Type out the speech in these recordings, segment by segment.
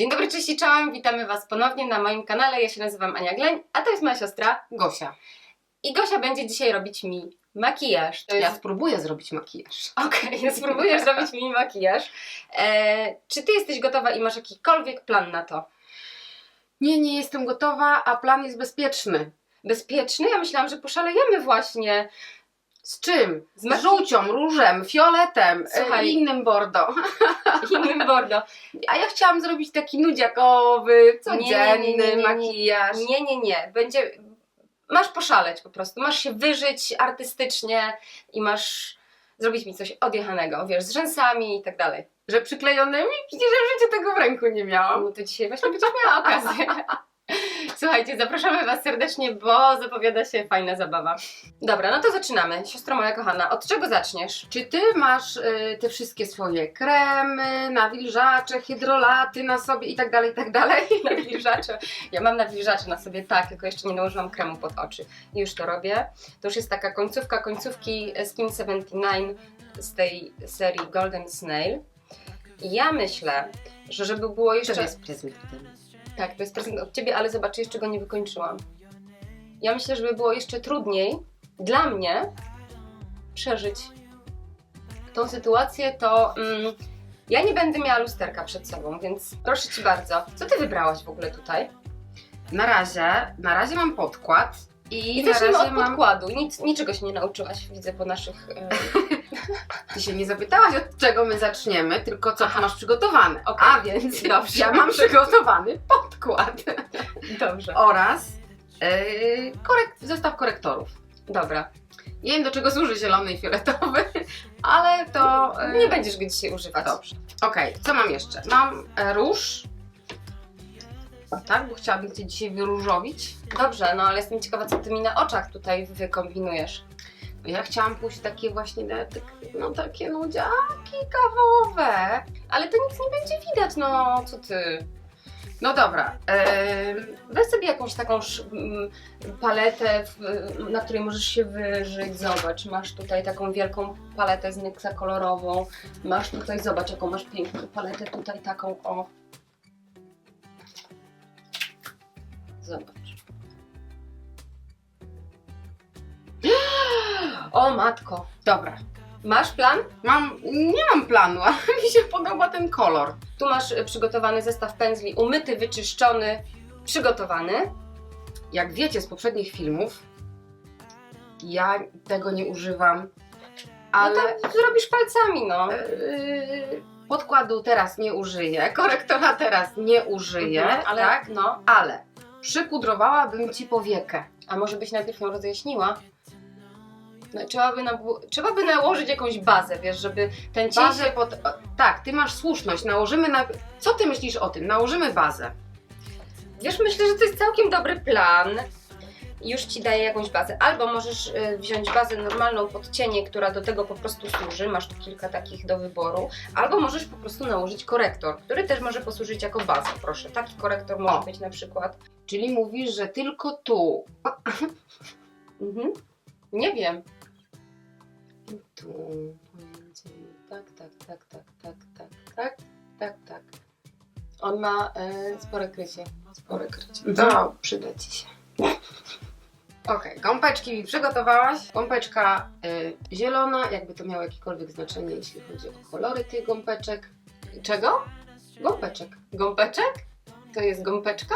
Dzień dobry, cześć i czołem, witamy Was ponownie na moim kanale. Ja się nazywam Ania Gleń, a to jest moja siostra. Gosia, I Gosia będzie dzisiaj robić mi makijaż. To ja jest... spróbuję zrobić makijaż. Okej, okay, spróbujesz zrobić mi makijaż. E, czy Ty jesteś gotowa i masz jakikolwiek plan na to? Nie, nie jestem gotowa, a plan jest bezpieczny. Bezpieczny? Ja myślałam, że poszalejemy właśnie. Z czym? Z maki- żółcią, różem, fioletem Słuchaj. i innym bordo. Innym bordo. A ja chciałam zrobić taki nudziakowy, codzienny Nie, nie, nie, nie, nie, nie. makijaż. Nie, nie, nie. Będzie... Masz poszaleć po prostu. Masz się wyżyć artystycznie i masz zrobić mi coś odjechanego, wiesz, z rzęsami i tak dalej. Że przyklejonymi? Przecież ja w życiu tego w ręku nie miałam. No to dzisiaj właśnie będziesz miała okazję. Słuchajcie, zapraszamy Was serdecznie, bo zapowiada się fajna zabawa. Dobra, no to zaczynamy. Siostro moja kochana, od czego zaczniesz? Czy ty masz y, te wszystkie swoje kremy, nawilżacze, hydrolaty na sobie i tak dalej, i tak dalej? Nawilżacze. Ja mam nawilżacze na sobie, tak, tylko jeszcze nie nałożyłam kremu pod oczy. I już to robię. To już jest taka końcówka końcówki Skin 79 z tej serii Golden Snail. I ja myślę, że żeby było jeszcze... To jest prezent. Tak, to jest prezent od Ciebie, ale zobacz, jeszcze go nie wykończyłam. Ja myślę, żeby było jeszcze trudniej dla mnie przeżyć tą sytuację, to mm, ja nie będę miała lusterka przed sobą, więc proszę Ci bardzo. Co Ty wybrałaś w ogóle tutaj? Na razie, na razie mam podkład i, I na zacznijmy razie od mam... podkładu. Nic, niczego się nie nauczyłaś, widzę po naszych... E... Ty się nie zapytałaś od czego my zaczniemy, tylko co ty masz przygotowane. Okej. A więc Dobrze. ja mam przygotowany podkład Dobrze. oraz yy, korek- zestaw korektorów. Dobra. Nie wiem do czego służy zielony i fioletowy, ale to... yy, Nie będziesz go dzisiaj używać. Dobrze. Okej, co mam jeszcze? Mam e, róż. Tak, bo chciałabym Cię dzisiaj wyróżowić. Dobrze, no ale jestem ciekawa, co Ty mi na oczach tutaj wykombinujesz. Ja chciałam pójść w takie właśnie, na- tak, no takie nudziaki kawowe. Ale to nic nie będzie widać, no co Ty... No dobra, Weź sobie jakąś taką paletę, na której możesz się wyżyć. Zobacz, masz tutaj taką wielką paletę z Nyxa kolorową. Masz tutaj, zobacz, jaką masz piękną paletę, tutaj taką o. Zobacz. O matko. dobra. Masz plan? Mam, nie mam planu, ale mi się podoba ten kolor. Tu masz y, przygotowany zestaw pędzli, umyty, wyczyszczony, przygotowany. Jak wiecie z poprzednich filmów, ja tego nie używam, ale No to zrobisz palcami, no. yy, podkładu teraz nie użyję, korektora teraz nie użyję, Mhm, ale tak? no. Ale przypudrowałabym Ci powiekę. A może byś najpierw ją rozjaśniła? No, trzeba, by na, trzeba by nałożyć jakąś bazę, wiesz, żeby ten cień Bazę się... pod... o, Tak, Ty masz słuszność, nałożymy na... Co Ty myślisz o tym? Nałożymy bazę. Wiesz, myślę, że to jest całkiem dobry plan. Już Ci daję jakąś bazę. Albo możesz y, wziąć bazę normalną pod cienie, która do tego po prostu służy. Masz tu kilka takich do wyboru. Albo możesz po prostu nałożyć korektor, który też może posłużyć jako baza. Proszę, taki korektor może O. być na przykład. Czyli mówisz, że tylko tu. Mhm. Nie wiem. Tu. pomiędzy. Tak, tak, tak, tak, tak, tak, tak, tak, tak. On ma y, spore krycie. Spore krycie. No, przyda Ci się. Okej, gąbeczki mi przygotowałaś. Gąbeczka y, zielona, jakby to miało jakiekolwiek znaczenie, jeśli chodzi o kolory tych gąbeczek. Czego? Gąbeczek. Gąpeczek? To jest gąpeczka?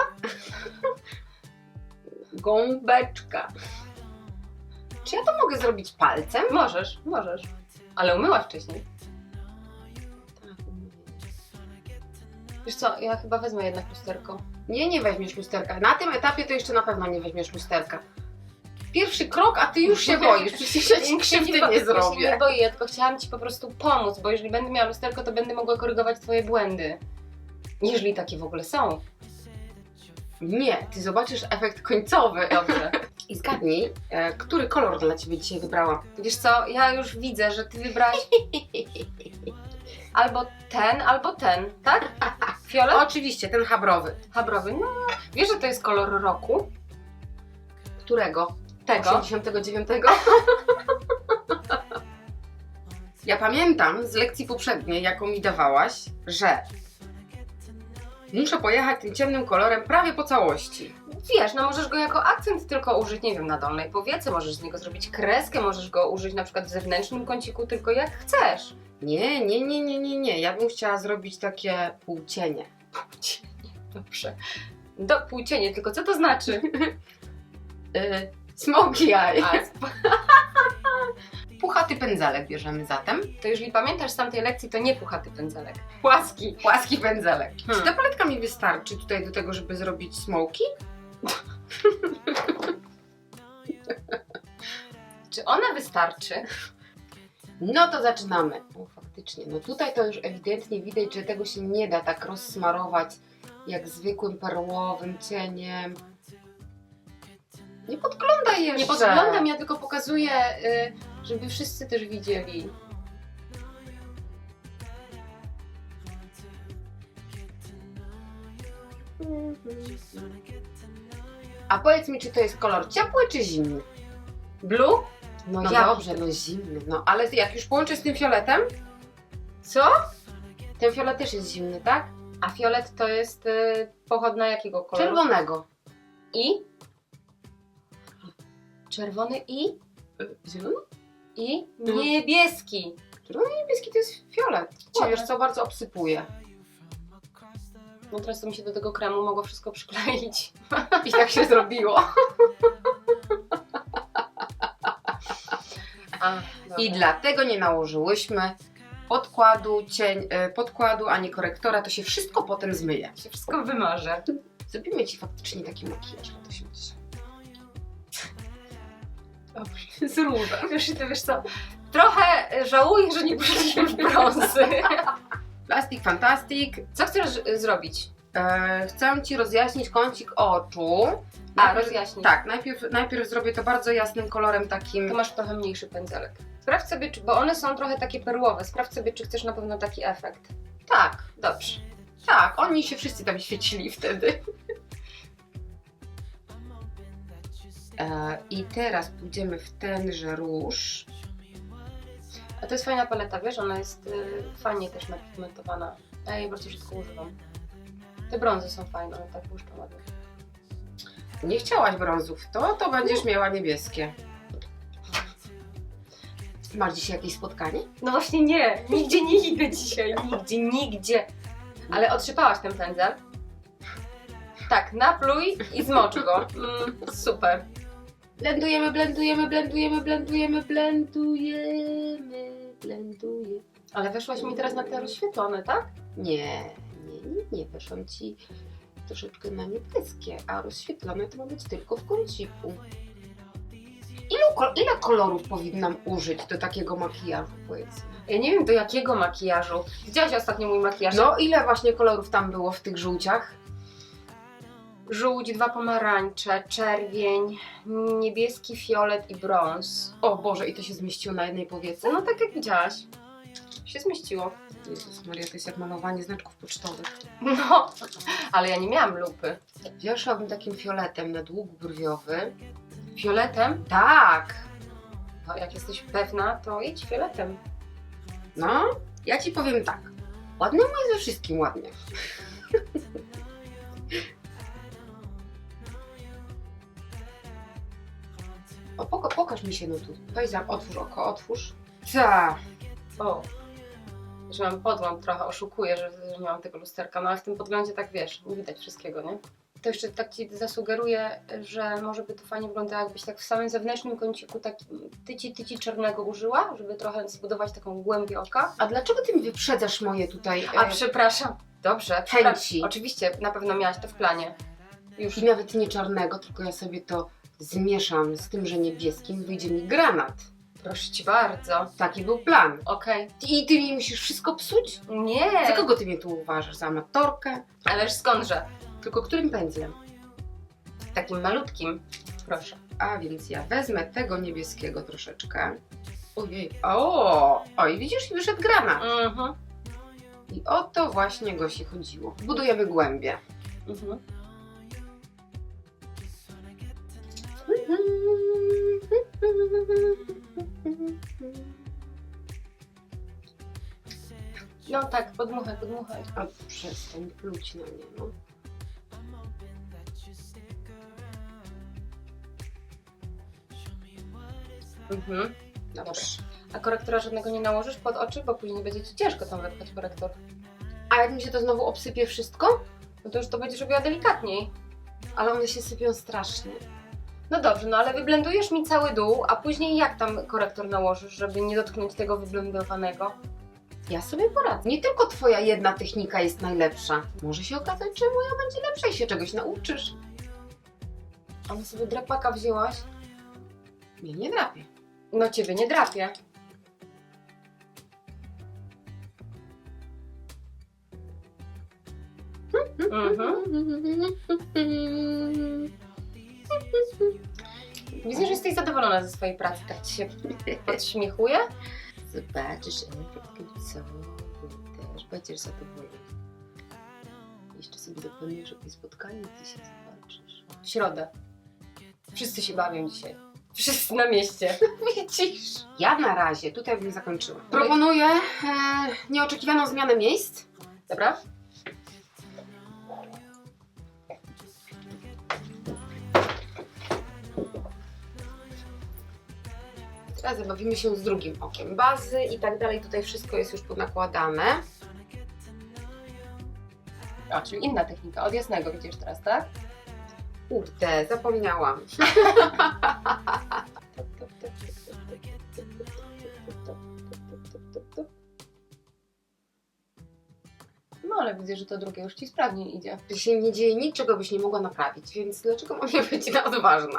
Gąbeczka. Czy ja to mogę zrobić palcem? Możesz, możesz. Ale umyłaś wcześniej. Tak. Wiesz co, ja chyba wezmę jednak lusterko. Nie, nie weźmiesz lusterka. Na tym etapie to jeszcze na pewno nie weźmiesz lusterka. Pierwszy krok, a ty już się boisz. Przecież ja ci krzywdy bo- nie Ja się nie zrobię. boję, ja tylko chciałam Ci po prostu pomóc, bo jeżeli będę miała lusterko, to będę mogła korygować Twoje błędy. Jeżeli takie w ogóle są. Nie, ty zobaczysz efekt końcowy. Dobrze. I zgadnij, e, który kolor dla ciebie dzisiaj wybrałam. Wiesz co, ja już widzę, że Ty wybrałaś albo ten, albo ten, tak? Fiolet? Oczywiście, ten habrowy. Habrowy. No, wiesz, że to jest kolor roku? Którego? Tego. 89. ja pamiętam z lekcji poprzedniej, jaką mi dawałaś, że Muszę pojechać tym ciemnym kolorem prawie po całości. Wiesz, no możesz go jako akcent tylko użyć, nie wiem, na dolnej powiece, możesz z niego zrobić kreskę, możesz go użyć na przykład w zewnętrznym kąciku, tylko jak chcesz. Nie, nie, nie, nie, nie, nie. Ja bym chciała zrobić takie półcienie. Płcienie, dobrze. Do płcienie, tylko co to znaczy? Yy, smoky eye. Puchaty pędzelek bierzemy zatem. to jeżeli pamiętasz z tamtej lekcji, to nie puchaty pędzelek. Płaski. Płaski pędzelek. Hmm. Czy ta paletka mi wystarczy tutaj do tego, żeby zrobić smoki? Czy ona wystarczy? No to zaczynamy. O, faktycznie. No tutaj to już ewidentnie widać, że tego się nie da tak rozsmarować jak zwykłym perłowym cieniem. Nie podglądaj jeszcze. Nie podglądam, ja tylko pokazuję, y, żeby wszyscy też widzieli. A powiedz mi, czy to jest kolor ciepły czy zimny? Blue? No, No ja dobrze. no zimny. No ale jak już połączę z tym fioletem, Co? ten fiolet też jest zimny, tak? A fiolet to jest y, pochodna jakiego koloru? Czerwonego. I? Czerwony i? Zielony? I? Mhm. Niebieski. Niebieski to jest fiolet. Ładne. wiesz co, bardzo obsypuje. No teraz to mi się do tego kremu mogło wszystko przykleić. I tak się zrobiło. A, I dlatego nie nałożyłyśmy podkładu, cień, e, podkładu ani korektora, to się wszystko potem zmyje. się wszystko wymarzę. Zrobimy Ci faktycznie taki makijaż, bo to się. Dobrze. Wiesz, ty wiesz co, trochę żałuję, że nie poszliśmy w brązy. Plastic Fantastic. Co chcesz y, zrobić? E, chcę Ci rozjaśnić kącik oczu. A, Najpierw- rozjaśnij. Tak, najpierw, najpierw zrobię to bardzo jasnym kolorem takim. Tu masz trochę mniejszy pędzelek. Sprawdź sobie, czy, bo one są trochę takie perłowe. Sprawdź sobie, czy chcesz na pewno taki efekt. Tak, Dobrze. tak, oni się wszyscy tam świecili wtedy. E, I teraz pójdziemy w tenże róż. A to jest fajna paleta, wiesz, ona jest y, fajnie też napigmentowana. Ja jej bardzo rzadko używam. Te brązy są fajne, one tak błyszczą ładnie. Nie chciałaś brązów, to to będziesz miała niebieskie. Masz dzisiaj jakieś spotkanie? No właśnie nie, nigdzie nie idę dzisiaj, nigdzie, nigdzie. Ale otrzypałaś ten pędzel? Tak, napluj i zmocz go. Mm, super. Blendujemy, blendujemy, blendujemy, blendujemy, blendujemy, Ale weszłaś mi teraz na te rozświetlone, tak? Nie, nie, nie, nie, weszłam ci troszeczkę na niebieskie, a rozświetlone to ma być tylko w kąciku. Ilu, ile kolorów powinnam użyć do takiego makijażu, powiedzmy? Ja nie wiem do jakiego makijażu. Widziałaś ostatnio mój makijaż? No, ile właśnie kolorów tam było w tych żółciach? Żółć, dwa pomarańcze, czerwień, niebieski, fiolet i brąz. O Boże, i to się zmieściło na jednej powiece? No tak jak widziałaś. Się zmieściło. Jezus Maria, to jest jak malowanie znaczków pocztowych. No, ale ja nie miałam lupy. Weszłabym takim fioletem na dług brwiowy. Fioletem? Tak! No, jak jesteś pewna, to idź fioletem. No, ja ci powiem tak. Ładnemu jest ze wszystkim ładnie. Mi się za, otwórz oko, otwórz. Ta. O, że mam podgląd trochę, oszukuję, że, że nie mam tego lusterka, no ale w tym podglądzie tak wiesz, nie widać wszystkiego, nie? To jeszcze tak Ci zasugeruję, że może by to fajnie wyglądało, jakbyś tak w samym zewnętrznym kąciku tak tyci, tyci czarnego użyła, żeby trochę zbudować taką głębię oka. A dlaczego ty mi wyprzedzasz moje tutaj A e, przepraszam, dobrze. chęci? Oczywiście, na pewno miałaś to w planie. Już. I nawet nie czarnego, tylko ja sobie to zmieszam z tym, że niebieskim wyjdzie mi granat. Proszę Ci bardzo. Taki był plan. Okej. I ty mi musisz wszystko psuć? Nie. Za kogo ty mnie tu uważasz? Za amatorkę? Ależ skądże? Tylko którym pędzlem? Takim malutkim. Proszę. A więc ja wezmę tego niebieskiego troszeczkę. Ojej, o! Oj, widzisz, i wyszedł granat. Mhm. I o to właśnie Gosi chodziło. Budujemy głębie. Mhm. No tak, podmuchaj, podmuchaj. A przestań pluć na nie, no. Mhm. Dobrze. A korektora żadnego nie nałożysz pod oczy, bo później będzie ci ciężko tam wepchać korektor. A jak mi się to znowu obsypie wszystko? No to już to będziesz robiła delikatniej. Ale one się sypią strasznie. No dobrze, no ale wyblendujesz mi cały dół, a później jak tam korektor nałożysz, żeby nie dotknąć tego wyblendowanego? Ja sobie poradzę. Nie tylko twoja jedna technika jest najlepsza. Może się okazać, że moja będzie lepsza i się czegoś nauczysz. Ale sobie drapaka wzięłaś? Mnie nie drapie. No ciebie nie drapie. Mhm. Widzę, że jesteś zadowolona ze swojej pracy, tak ci się podśmiechuje. Zobaczysz końcowy. Też będziesz zadowolony. Jeszcze sobie zapomnisz o tym spotkaniu, ty się zobaczysz. W środę. Wszyscy się bawią dzisiaj. Wszyscy na mieście. Widzisz? Ja na razie tutaj bym zakończyła. Proponuję e, nieoczekiwaną zmianę miejsc. Dobra? Teraz zabawimy się z drugim okiem bazy i tak dalej. Tutaj wszystko jest już ponakładane. A, czyli inna technika. Od jasnego widzisz teraz, tak? Kurde, zapomniałam. No ale widzę, że to drugie już ci sprawniej idzie. Że się nie dzieje nic, czego byś nie mogła naprawić, więc dlaczego mam nie być na odważna?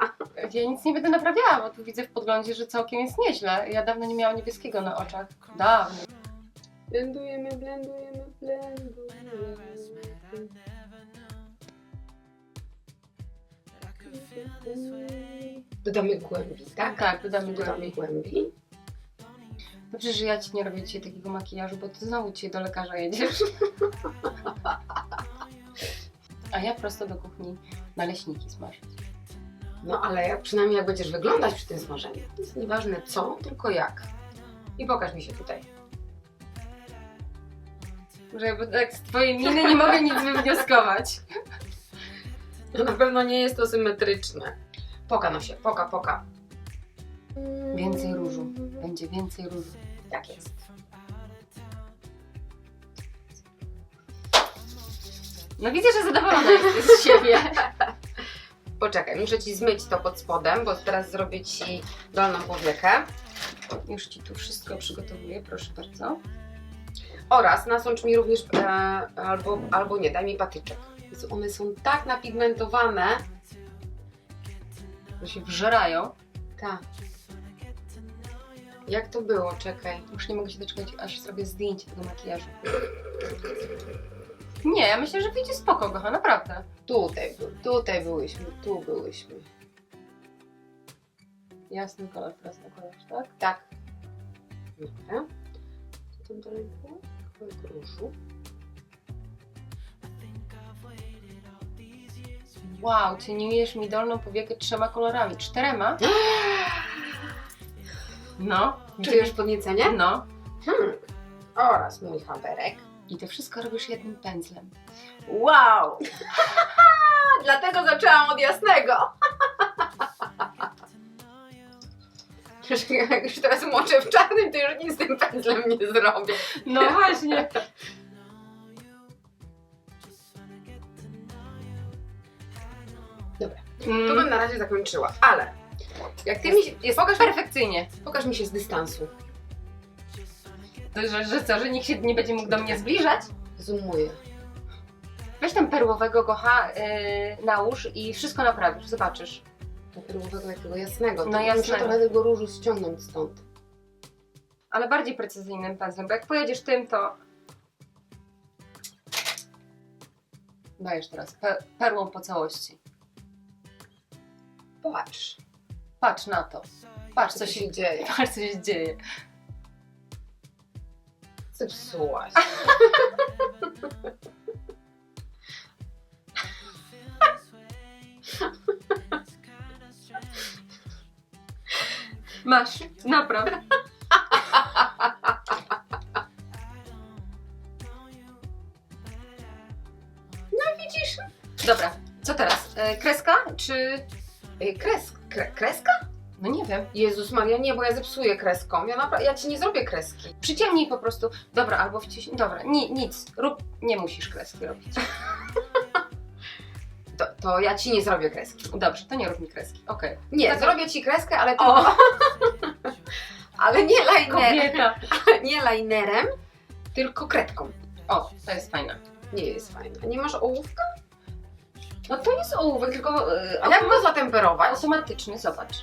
Ja nic nie będę naprawiała, bo tu widzę w podglądzie, że całkiem jest nieźle. Ja dawno nie miałam niebieskiego na oczach. Dawno. Blendujemy, blendujemy, blendujemy. Dodamy głębi, tak? Tak, dodamy Dodamy głębiej. głębi. Dobrze, że ja ci nie robię dzisiaj takiego makijażu, bo ty znowu dzisiaj do lekarza jedziesz. A ja prosto do kuchni naleśniki smażyć. No ale jak, przynajmniej jak będziesz wyglądać przy tym smażeniu. To jest nieważne co, tylko jak. I pokaż mi się tutaj. Że tak z twojej miny nie mogę nic wywnioskować. No na pewno nie jest to symetryczne. Poka no się, poka, poka. Więcej różu. Będzie więcej różu. Tak jest. No widzę, że zadowolona jesteś z siebie. Poczekaj, muszę Ci zmyć to pod spodem, bo teraz zrobię Ci dolną powiekę. Już ci tu wszystko przygotowuję, proszę bardzo. Oraz nasącz mi również, e, albo, albo nie, daj mi patyczek. Jezu, One są tak napigmentowane. To się wżerają. Tak. Jak to było? Czekaj. Już nie mogę się doczekać, aż zrobię zdjęcie tego makijażu. Nie, ja myślę, że wyjdzie spoko, kocha, naprawdę. Tutaj, był- tutaj byłyśmy, tu byłyśmy. Jasny kolor teraz nakładasz, tak? Tak. Dobra. Co tam dalej było? Kawałek różu. Wow, cieniujesz mi dolną powiekę trzema kolorami. Czterema? No. Czujesz podniecenie? No. Hmm. Oraz mój haberek. I to wszystko robisz jednym pędzlem. Wow! Dlatego zaczęłam od jasnego. Jak już teraz moczę w czarnym, to już nic z tym pędzlem nie zrobię. No właśnie. Dobra. Mm, Tu bym na razie zakończyła, ale jak ty mi się, jest pokaż, perfekcyjnie. pokaż mi się z dystansu. To, że, że co, że nikt się nie będzie mógł do mnie zbliżać? Zoomuję. Weź tam perłowego kocha yy, nałóż i wszystko naprawisz, zobaczysz. Do perłowego jakiego jasnego. No To jasnego. Muszę trochę tego różu ściągnąć stąd. Ale bardziej precyzyjnym pędzlem, bo jak pojedziesz tym, to... Dajesz teraz pe perłą po całości. Patrz, Patrz na to. Patrz, co się dzieje. Patrz, co się dzieje. Zepsułaś. Masz, napraw. No widzisz? Dobra, co teraz? E, kreska czy... E, kres, kre, kreska? No nie wiem. Jezus Maria, nie, bo ja zepsuję kreską. Ja, napra- ja ci nie zrobię kreski. Przyciemnij po prostu. Dobra, albo wciśnij. Dobra, ni, nic. Rób. Nie musisz kreski robić. To, to ja ci nie zrobię kreski. Dobrze, to nie rób mi kreski. Okej. Nie, Tak. zrobię ci kreskę, ale O! tylko... ale nie, liner, Kobieta! nie linerem, tylko kredką. O, to jest fajne. Nie jest fajne. A nie masz ołówka? No to jest ołówek, tylko A jak go zatemperować? automatyczny, zobacz.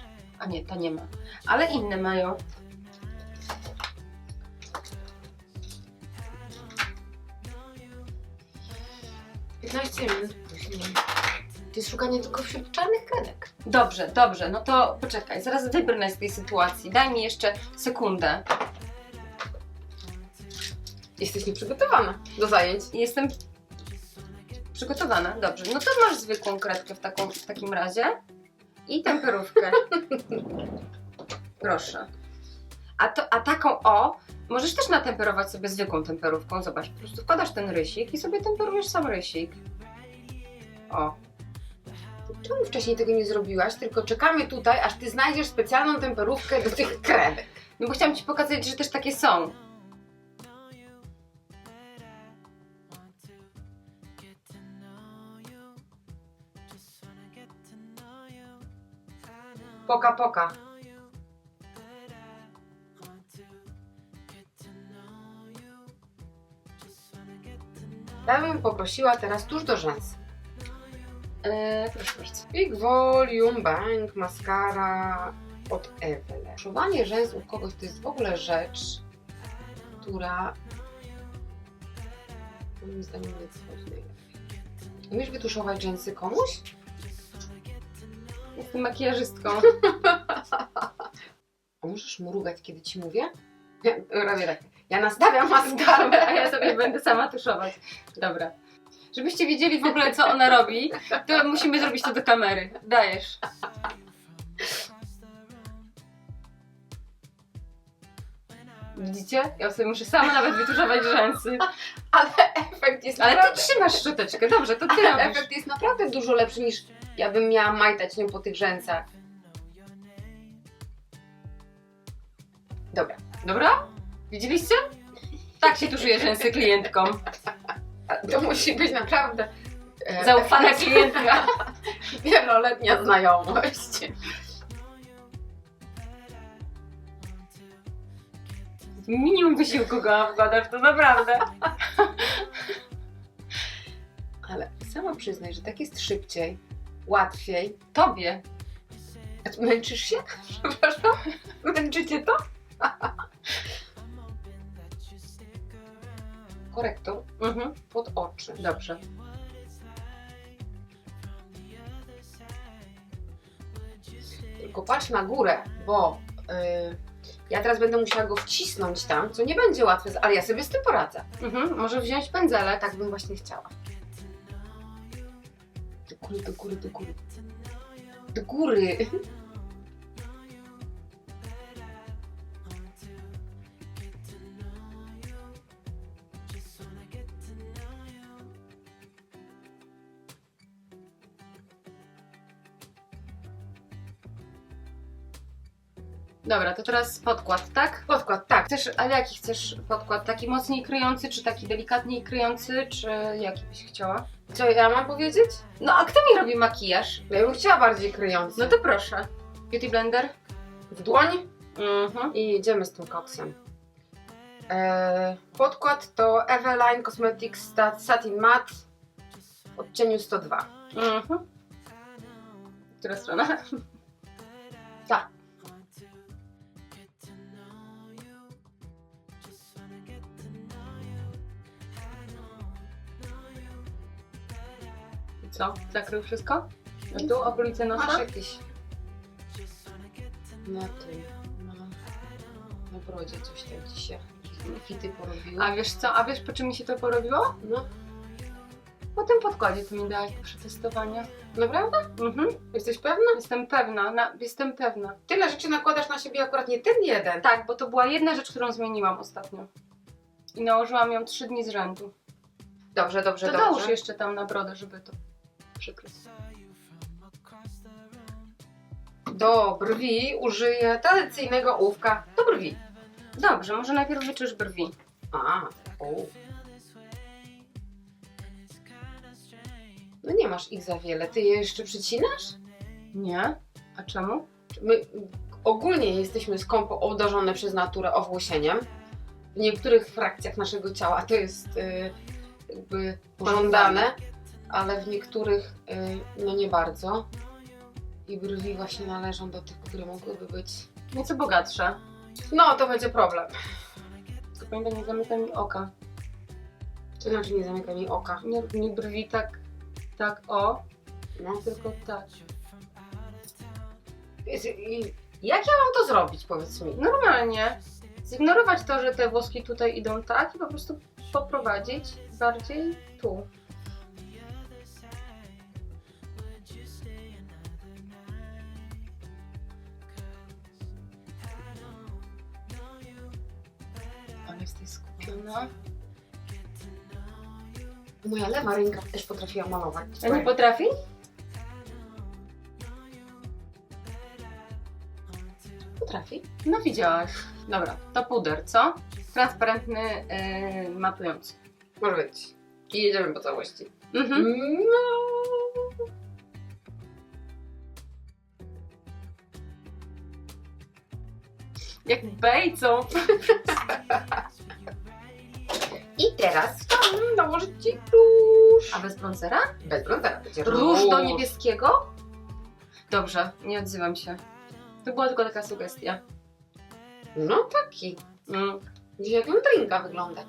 A nie, ta nie ma. Ale inne mają. Minut później. To jest szukanie tylko wśród czarnych kredek. Dobrze, dobrze, no to poczekaj, zaraz wybrnę z tej sytuacji. Daj mi jeszcze sekundę. Jesteś nieprzygotowana do zajęć. Jestem przygotowana, dobrze. No to masz zwykłą kredkę w, taką, w takim razie i temperówkę. Proszę. A, to, a taką o, możesz też natemperować sobie zwykłą temperówką. Zobacz, po prostu wkładasz ten rysik i sobie temperujesz sam rysik. O, Czemu wcześniej tego nie zrobiłaś? Tylko czekamy tutaj, aż ty znajdziesz specjalną temperówkę do tych kredek. no bo chciałam Ci pokazać, że też takie są. Poka, poka. Ja bym poprosiła teraz tuż do rzęs. Eee, proszę bardzo. Big Volume Bank Mascara od Ewele. Tuszowanie rzęs u kogoś to jest w ogóle rzecz, która moim zdaniem nie schodzi najlepiej. Umiesz wytuszować rzęsy komuś? Jestem makijażystką. A możesz mrugać, kiedy ci mówię? Ja robię tak. Ja nastawiam maskarę, a ja sobie będę sama tuszować. Dobra. Żebyście wiedzieli w ogóle, co ona robi, to musimy zrobić to do kamery. Dajesz. Widzicie? Ja sobie muszę sama nawet wytuszować rzęsy. Ale efekt jest Ale ty naprawdę... trzymasz szczoteczkę, dobrze, to ty Ale robisz. efekt jest naprawdę dużo lepszy niż ja bym miała majtać nią po tych rzęsach. Dobra. Dobra? Widzieliście? Tak się tuszuje rzęsy klientkom. To musi być naprawdę e, Zaufana klientka. wieloletnia znajomość. Minimum wysiłku go wkładasz, to naprawdę. Ale sama przyznaj, że tak jest szybciej, łatwiej. Tobie. Męczysz się? Przepraszam? Męczycie to? Korektor Mhm. pod oczy. Dobrze. Tylko patrz na górę, bo y, ja teraz będę musiała go wcisnąć tam, co nie będzie łatwe, ale ja sobie z tym poradzę. Mhm. Może wziąć pędzelek. Tak bym właśnie chciała. Góry, do góry, do góry. Do góry. Dobra, to teraz podkład, tak? Podkład, tak. Chcesz, ale jaki chcesz podkład? Taki mocniej kryjący, czy taki delikatniej kryjący, czy jaki byś chciała? Co ja mam powiedzieć? No a kto mi robi makijaż? Ja bym chciała bardziej kryjący. No to proszę. Beauty blender? w dłoń Mhm. i jedziemy z tym koksem. Eee, podkład to Eveline Cosmetics Stat- Satin Matte w odcieniu 102. Mhm. Która strona? Co? Zakrył wszystko? No tu okolice Masz nosa? jakieś na tym, na, na brodzie coś tam ci się jakieś fity porobiły. A wiesz co? A wiesz po czym mi się to porobiło? No, Po tym podkładzie, co mi dałaś do przetestowania. naprawdę? Mhm. Jesteś pewna? Jestem pewna, na, jestem pewna. Tyle rzeczy nakładasz na siebie, akurat nie ten jeden. Tak, bo to była jedna rzecz, którą zmieniłam ostatnio. I nałożyłam ją trzy dni z rzędu. Dobrze, dobrze, To dobrze. dołóż jeszcze tam na brodę, żeby to Przykro. Do brwi użyję tradycyjnego ołówka do brwi. Dobrze, może najpierw wyczysz brwi. A, o. No nie masz ich za wiele. Ty je jeszcze przycinasz? Nie? A czemu? My ogólnie jesteśmy skąpo obdarzone przez naturę owłosieniem. W niektórych frakcjach naszego ciała to jest y, jakby pożądane, ale w niektórych y, no nie bardzo. I brwi właśnie należą do tych, które mogłyby być. Nieco bogatsze. No, to będzie problem. Tylko pamiętaj, nie zamykaj mi oka. To znaczy nie zamykaj mi oka. Nie mi brwi tak, tak o, No. tylko tak. I, i, jak ja mam to zrobić, powiedz mi? Normalnie. Zignorować to, że te włoski tutaj idą tak i po prostu poprowadzić bardziej tu. Moja lewa ręka też potrafiła malować. A nie potrafi? potrafi. No widziałaś. Dobra, to puder, co? Transparentny, yy, matujący. Może być. I jedziemy po całości. Mhm. No. Jak bejcą. I teraz chciałam nałożyć Ci róż. A bez bronzera? Bez bronzera będzie Róż do niebieskiego? Dobrze, nie odzywam się. To była tylko taka sugestia. No taki. Mm. Będzie jak landrynka wyglądać.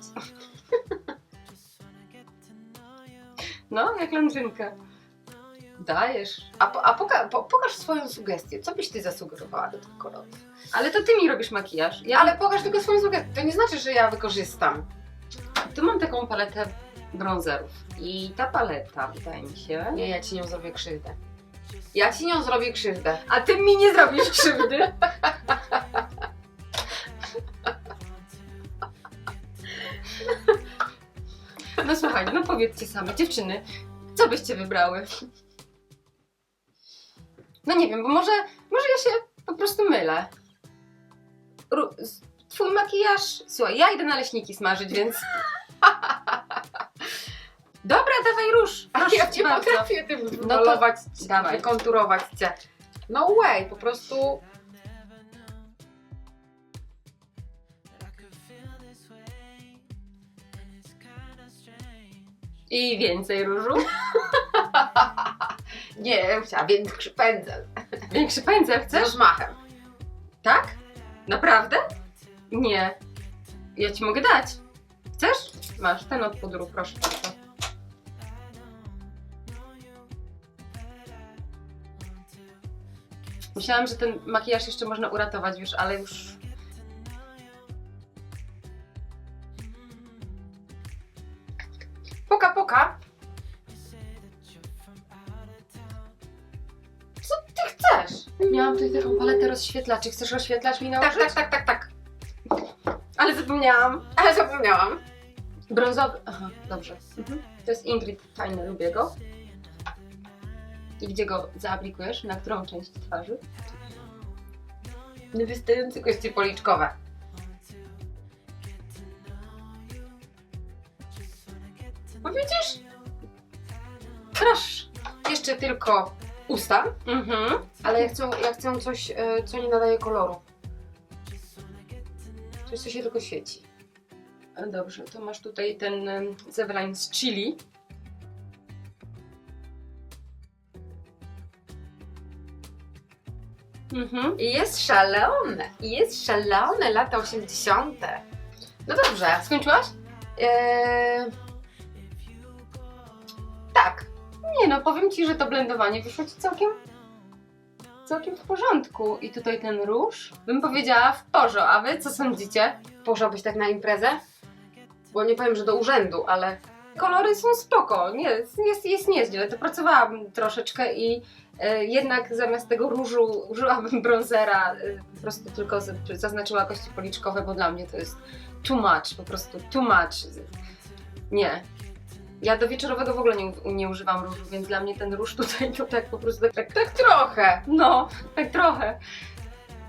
No, jak landrynka. Dajesz. A, po, a poka, po, pokaż swoją sugestię. Co byś Ty zasugerowała do tych kolorów? Ale to ty mi robisz makijaż. Ja Ale pokaż tylko swoją sugestię. To nie znaczy, że ja wykorzystam. Tu mam taką paletę bronzerów. I ta paleta, wydaje mi się. Nie, ja Ci nią zrobię krzywdę. Ja Ci nią zrobię krzywdę. A ty mi nie zrobisz krzywdy. No słuchaj, no powiedzcie same, dziewczyny, co byście wybrały? No nie wiem, bo może, może ja się po prostu mylę. Ru- Twój makijaż... Słuchaj, ja idę na leśniki smażyć, więc... Dobra, dawaj róż. A Proszę ja cię bardzo. potrafię tym No to wymalować, dawaj. wykonturować Cię. No way, po prostu... I więcej różu. Nie, ja bym chciała większy pędzel. Większy pędzel Z chcesz? rozmachem. Tak? Naprawdę? Nie. Ja ci mogę dać. Chcesz? Masz ten od pudru, proszę bardzo. Myślałam, że ten makijaż jeszcze można uratować, wiesz, ale już. Poka, poka. Co Ty chcesz? Miałam tutaj taką paletę rozświetlaczy. Chcesz rozświetlacz mi nałożyć? Tak, tak, tak, tak, tak. Ale zapomniałam. Ale zapomniałam. Brązowy. Aha, dobrze. Mhm. To jest Ingrid, fajny, lubię go. I gdzie go zaaplikujesz? Na którą część twarzy? Wystające kości policzkowe. No widzisz? Jeszcze tylko usta, Mhm. ale ja chcę, ja chcę coś, e, co nie nadaje koloru. Coś, co się tylko świeci. Dobrze, to masz tutaj ten Zevline z chili. Mhm. I jest szalone, i jest szalone lata 80. No dobrze. Skończyłaś? Eee... Tak. Nie no, powiem Ci, że to blendowanie wyszło Ci całkiem, całkiem w porządku. I tutaj ten róż, bym powiedziała w porzo, a Wy co sądzicie? Poszłabyś tak na imprezę? Bo nie powiem, że do urzędu, ale Kolory są spoko, nie, jest, jest nieźle. To pracowałam troszeczkę i e, jednak zamiast tego różu użyłabym bronzera, e, po prostu tylko z, zaznaczyła kości policzkowe, bo dla mnie to jest too much, po prostu too much. Nie. Ja do wieczorowego w ogóle nie, nie używam różu, więc dla mnie ten róż tutaj to tak po prostu tak, Tak trochę. no, tak trochę.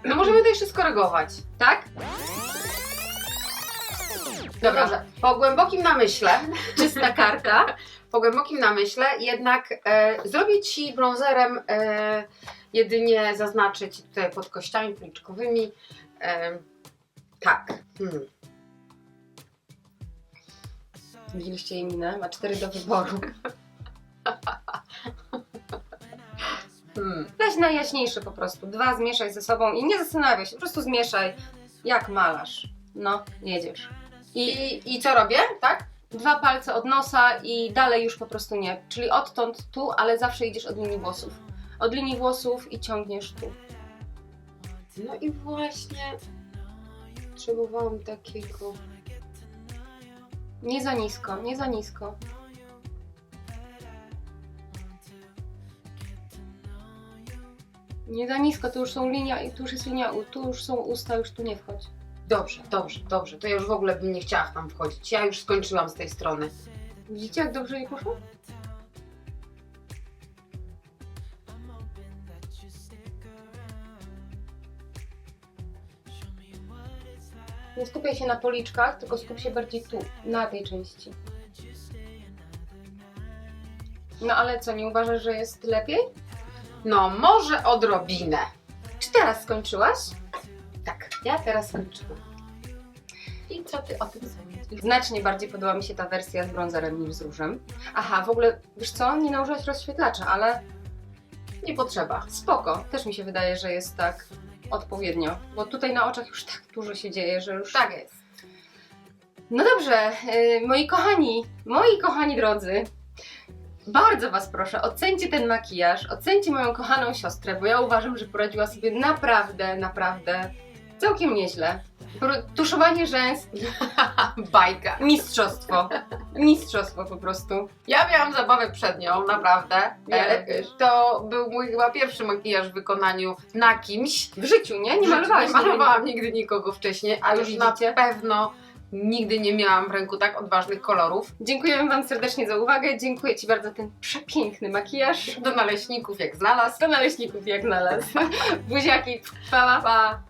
No możemy to jeszcze skorygować. Tak? Dobra, po głębokim namyśle, Czysta karta. po głębokim namyśle jednak e, zrobię Ci brązerem e, jedynie zaznaczyć tutaj pod kościami policzkowymi. E, tak. Hmm. Widzieliście jej minę? Ma cztery do wyboru. Hmm. Weź najjaśniejsze po prostu. Dwa zmieszaj ze sobą i nie zastanawiaj się, po prostu zmieszaj jak malarz. No, jedziesz. I I, co robię? Tak? dwa palce od nosa i dalej już po prostu nie. Czyli odtąd tu, ale zawsze idziesz od linii włosów. Od linii włosów i ciągniesz tu. No i właśnie potrzebowałam takiego. Nie za nisko, nie za nisko. Nie za nisko, tu już są linia, tu już jest linia, tu już są usta, już tu nie wchodź. Dobrze, dobrze, dobrze. To ja już w ogóle bym nie chciała tam wchodzić. Ja już skończyłam z tej strony. Widzicie jak dobrze jej poszło? Nie skupiaj się na policzkach, tylko skup się bardziej tu, na tej części. No ale co, nie uważasz, że jest lepiej? No, może odrobinę. Czy teraz skończyłaś? Ja teraz skończyłam. I co ty o tym sądzisz? Znacznie bardziej podoba mi się ta wersja z bronzerem niż z różem. Aha, w ogóle, wiesz co, nie nałożyłaś rozświetlacza, ale Nie potrzeba. spoko. Też mi się wydaje, że jest tak odpowiednio, bo tutaj na oczach już tak dużo się dzieje, że już... Tak jest. No dobrze, yy, moi kochani, moi kochani drodzy, bardzo Was proszę, ocencie ten makijaż, ocencie moją kochaną siostrę, bo ja uważam, że poradziła sobie naprawdę, naprawdę całkiem nieźle. Tuszowanie rzęs, Bajka. mistrzostwo. Mistrzostwo po prostu. Ja miałam zabawę przed nią, naprawdę. E, to był mój chyba pierwszy makijaż w wykonaniu na kimś. W życiu, nie? Nie malowałaś Nie nigdy. malowałam nigdy nikogo wcześniej, a Ale już widzicie? na pewno nigdy nie miałam w ręku tak odważnych kolorów. Dziękujemy Wam serdecznie za uwagę. Dziękuję Ci bardzo za ten przepiękny makijaż. Do naleśników jak znalazł. Do naleśników jak znalazł. Buziaki, pa, pa. pa.